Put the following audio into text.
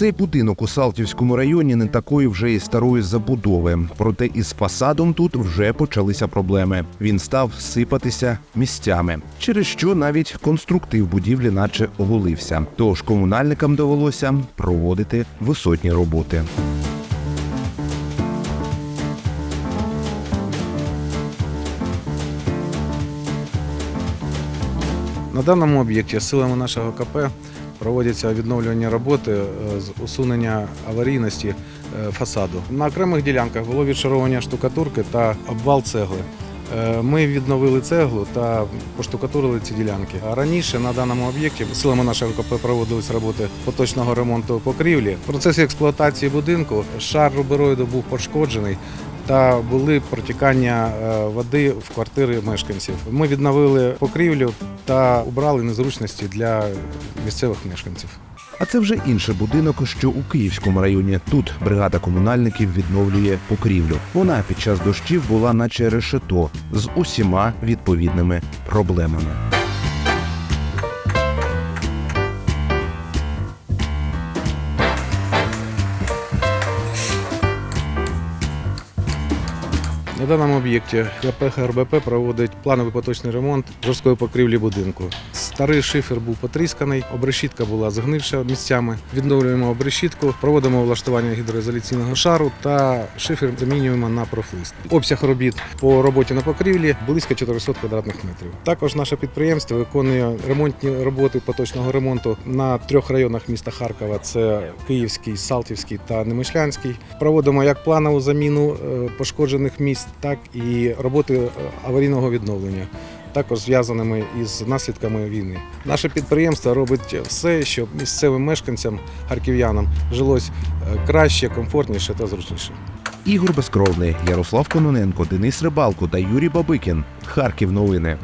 Цей будинок у Салтівському районі не такої вже і старої забудови. Проте із фасадом тут вже почалися проблеми. Він став сипатися місцями, через що навіть конструктив будівлі, наче оголився. Тож комунальникам довелося проводити висотні роботи. На даному об'єкті силами нашого КП проводяться відновлювані роботи е, з усунення аварійності е, фасаду. На окремих ділянках було відшаровування штукатурки та обвал цегли. Е, Ми відновили цеглу та поштукатурили ці ділянки. Раніше на даному об'єкті силами нашого КП проводились роботи поточного ремонту покрівлі. В процесі експлуатації будинку шар рубероїду був пошкоджений та були протікання е, води в квартири мешканців. Ми відновили покрівлю та убрали незручності для місцевих мешканців. А це вже інший будинок, що у Київському районі. Тут бригада комунальників відновлює покрівлю. Вона під час дощів була наче решето з усіма відповідними проблемами. На даному об'єкті КП ХРБП проводить плановий поточний ремонт жорсткої покрівлі будинку. Старий шифер був потрісканий, обрешітка була згнивша місцями. Відновлюємо обрешітку, проводимо влаштування гідроізоляційного шару та шифер замінюємо на профлист. Обсяг робіт по роботі на покрівлі близько 400 квадратних метрів. Також наше підприємство виконує ремонтні роботи поточного ремонту на трьох районах міста Харкова: це Київський, Салтівський та Немишлянський. Проводимо як планову заміну е, пошкоджених місць, так і роботи е, аварійного відновлення. Також зв'язаними із наслідками війни. Наше підприємство робить все, щоб місцевим мешканцям, харків'янам жилось е, краще, комфортніше та зручніше. Ігор Безкровний, Ярослав Кононенко, Денис Рибалко та Юрій Бабикін. Харків новини.